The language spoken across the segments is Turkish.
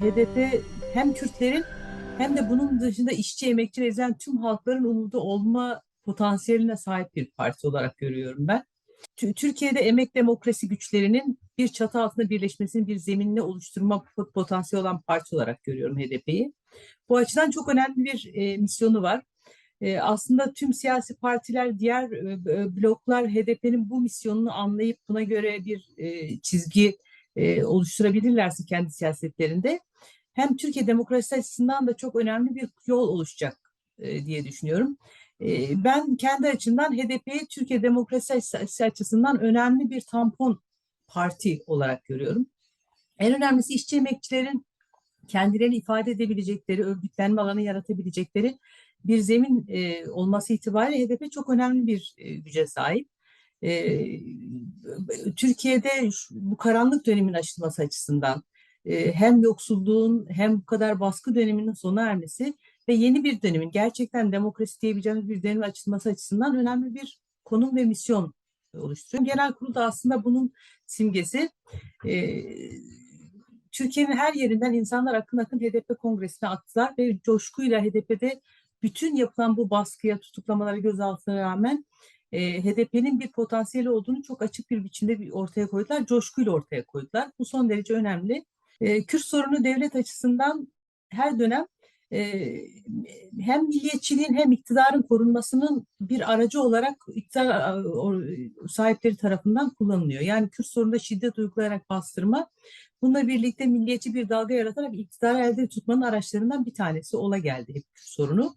HDP hem Kürtlerin hem de bunun dışında işçi, emekçi ve ezilen tüm halkların umudu olma potansiyeline sahip bir parti olarak görüyorum ben. Tü- Türkiye'de emek demokrasi güçlerinin bir çatı altında birleşmesinin bir zeminini oluşturma pot- potansiyeli olan parti olarak görüyorum HDP'yi. Bu açıdan çok önemli bir e, misyonu var. E, aslında tüm siyasi partiler, diğer e, bloklar HDP'nin bu misyonunu anlayıp buna göre bir e, çizgi e, oluşturabilirlerse kendi siyasetlerinde hem Türkiye demokrasi açısından da çok önemli bir yol oluşacak e, diye düşünüyorum. E, ben kendi açımdan HDP'yi Türkiye demokrasi açısı- açısından önemli bir tampon parti olarak görüyorum. En önemlisi işçi emekçilerin kendilerini ifade edebilecekleri, örgütlenme alanı yaratabilecekleri bir zemin e, olması itibariyle HDP çok önemli bir e, güce sahip. Türkiye'de bu karanlık dönemin aşılması açısından hem yoksulluğun hem bu kadar baskı döneminin sona ermesi ve yeni bir dönemin gerçekten demokrasi diyebileceğimiz bir dönemin açılması açısından önemli bir konum ve misyon oluşturuyor. Genel kurul da aslında bunun simgesi. Türkiye'nin her yerinden insanlar akın akın HDP kongresine aktılar ve coşkuyla HDP'de bütün yapılan bu baskıya, tutuklamalara gözaltına rağmen e, HDP'nin bir potansiyeli olduğunu çok açık bir biçimde bir ortaya koydular. Coşkuyla ortaya koydular. Bu son derece önemli. E, Kürt sorunu devlet açısından her dönem hem milliyetçiliğin hem iktidarın korunmasının bir aracı olarak iktidar sahipleri tarafından kullanılıyor. Yani Kürt sorununda şiddet uygulayarak bastırma, bununla birlikte milliyetçi bir dalga yaratarak iktidarı elde tutmanın araçlarından bir tanesi ola geldi hep Kürt sorunu.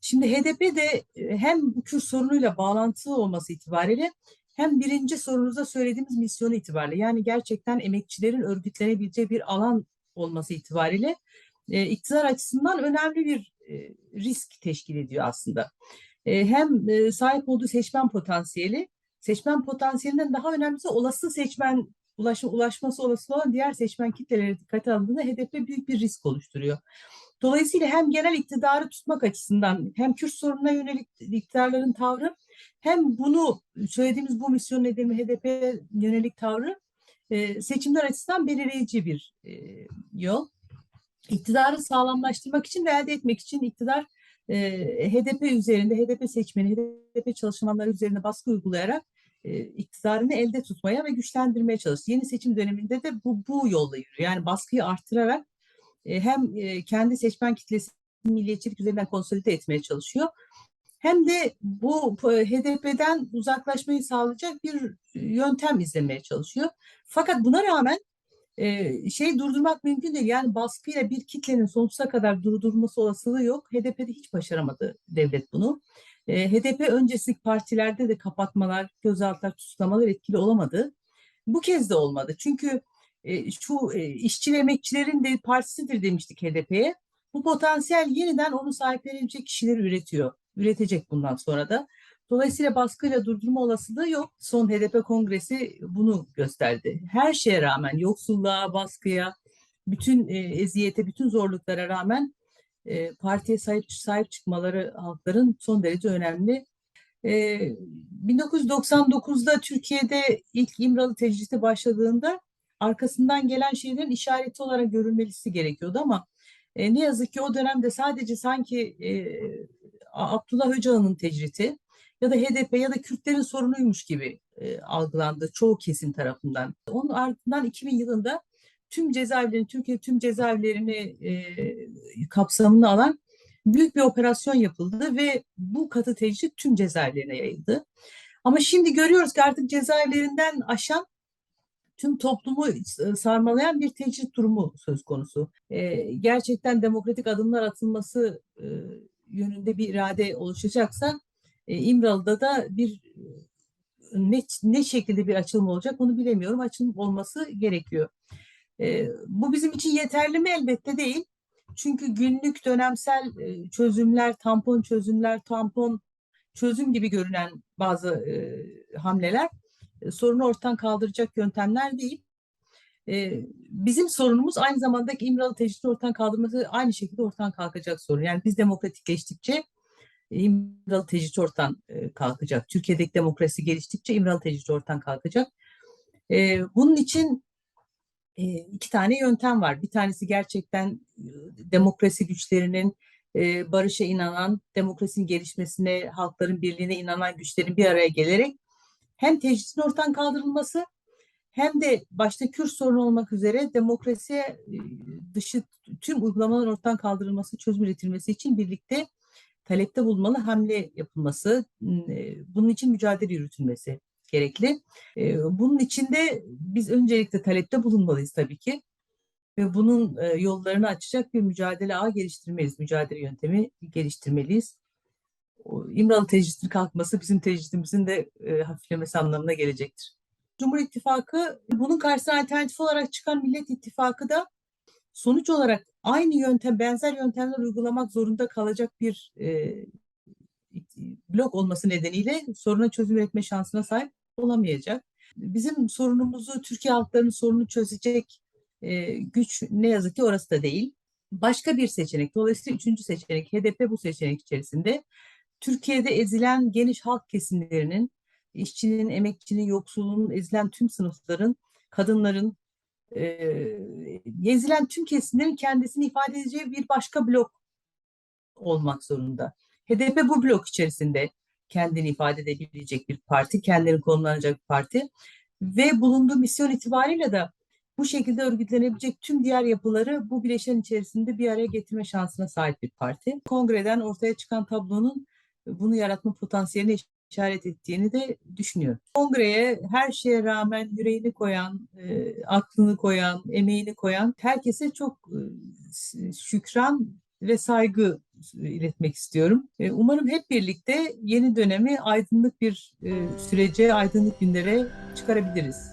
Şimdi HDP de e, hem bu Kürt sorunuyla bağlantılı olması itibariyle hem birinci sorunuzda söylediğimiz misyonu itibariyle yani gerçekten emekçilerin örgütlenebileceği bir alan olması itibariyle e, iktidar açısından önemli bir e, risk teşkil ediyor aslında. E, hem e, sahip olduğu seçmen potansiyeli, seçmen potansiyelinden daha önemlisi olası seçmen ulaş, ulaşması olası olan diğer seçmen kitleleri dikkate alındığında HDP büyük bir risk oluşturuyor. Dolayısıyla hem genel iktidarı tutmak açısından hem Kürt sorununa yönelik iktidarların tavrı hem bunu söylediğimiz bu misyon nedeni HDP yönelik tavrı e, seçimler açısından belirleyici bir e, yol. İktidarı sağlamlaştırmak için ve elde etmek için iktidar e, HDP üzerinde, HDP seçmeni, HDP çalışanları üzerine baskı uygulayarak e, iktidarını elde tutmaya ve güçlendirmeye çalıştı. Yeni seçim döneminde de bu, bu yolla yürüyor. Yani baskıyı arttırarak e, hem e, kendi seçmen kitlesini milliyetçilik üzerinden konsolide etmeye çalışıyor. Hem de bu e, HDP'den uzaklaşmayı sağlayacak bir yöntem izlemeye çalışıyor. Fakat buna rağmen e, şey durdurmak mümkün değil. Yani baskıyla bir kitlenin sonsuza kadar durdurulması olasılığı yok. HDP'de hiç başaramadı devlet bunu. E, HDP öncesi partilerde de kapatmalar, gözaltılar, tutuklamalar etkili olamadı. Bu kez de olmadı. Çünkü e, şu e, işçi ve emekçilerin de partisidir demiştik HDP'ye. Bu potansiyel yeniden onu sahiplenebilecek kişileri üretiyor. Üretecek bundan sonra da. Dolayısıyla baskıyla durdurma olasılığı yok. Son HDP kongresi bunu gösterdi. Her şeye rağmen yoksulluğa, baskıya, bütün e, eziyete, bütün zorluklara rağmen e, partiye sahip sahip çıkmaları halkların son derece önemli. E, 1999'da Türkiye'de ilk İmralı tecridi başladığında arkasından gelen şeylerin işareti olarak görülmesi gerekiyordu ama e, ne yazık ki o dönemde sadece sanki e, Abdullah Öcalan'ın tecriti ya da HDP ya da Kürtlerin sorunuymuş gibi e, algılandı çoğu kesim tarafından. Onun ardından 2000 yılında tüm cezaevlerini, Türkiye tüm cezaevlerini e, kapsamını alan büyük bir operasyon yapıldı ve bu katı tecrit tüm cezaevlerine yayıldı. Ama şimdi görüyoruz ki artık cezaevlerinden aşan tüm toplumu e, sarmalayan bir tecrit durumu söz konusu. E, gerçekten demokratik adımlar atılması e, yönünde bir irade oluşacaksa İmralı'da da bir e, ne, ne şekilde bir açılım olacak onu bilemiyorum. Açılım olması gerekiyor. E, bu bizim için yeterli mi? Elbette değil. Çünkü günlük dönemsel e, çözümler, tampon çözümler, tampon çözüm gibi görünen bazı e, hamleler e, sorunu ortadan kaldıracak yöntemler değil. E, bizim sorunumuz aynı zamanda İmralı tecridini ortadan kaldırması aynı şekilde ortadan kalkacak sorun. Yani biz demokratikleştikçe e, İmralı tecrit ortadan e, kalkacak. Türkiye'deki demokrasi geliştikçe İmralı tecrit ortadan kalkacak. E, bunun için e, iki tane yöntem var. Bir tanesi gerçekten demokrasi güçlerinin barışa inanan, demokrasinin gelişmesine, halkların birliğine inanan güçlerin bir araya gelerek hem tecritin ortadan kaldırılması hem de başta Kürt sorunu olmak üzere demokrasiye dışı tüm uygulamaların ortadan kaldırılması, çözüm üretilmesi için birlikte talepte bulunmalı hamle yapılması, e, bunun için mücadele yürütülmesi gerekli. E, Bunun için de biz öncelikle talepte bulunmalıyız tabii ki. Ve bunun e, yollarını açacak bir mücadele ağı geliştirmeliyiz, mücadele yöntemi geliştirmeliyiz. İmralı tecritin kalkması bizim tecritimizin de hafiflemesi anlamına gelecektir. Cumhur İttifakı bunun karşısına alternatif olarak çıkan Millet İttifakı da sonuç olarak aynı yöntem, benzer yöntemler uygulamak zorunda kalacak bir e, blok olması nedeniyle soruna çözüm üretme şansına sahip olamayacak. Bizim sorunumuzu, Türkiye halklarının sorununu çözecek e, güç ne yazık ki orası da değil. Başka bir seçenek, dolayısıyla üçüncü seçenek, HDP bu seçenek içerisinde Türkiye'de ezilen geniş halk kesimlerinin, işçinin, emekçinin, yoksulun, ezilen tüm sınıfların, kadınların, e, ezilen tüm kesimlerin kendisini ifade edeceği bir başka blok olmak zorunda. HDP bu blok içerisinde kendini ifade edebilecek bir parti, kendini konumlanacak bir parti ve bulunduğu misyon itibariyle de bu şekilde örgütlenebilecek tüm diğer yapıları bu bileşen içerisinde bir araya getirme şansına sahip bir parti. Kongreden ortaya çıkan tablonun bunu yaratma potansiyeline işaret ettiğini de düşünüyorum. Kongreye her şeye rağmen yüreğini koyan, e, aklını koyan, emeğini koyan herkese çok e, şükran ve saygı iletmek istiyorum. E, Umarım hep birlikte yeni dönemi aydınlık bir e, sürece, aydınlık günlere çıkarabiliriz.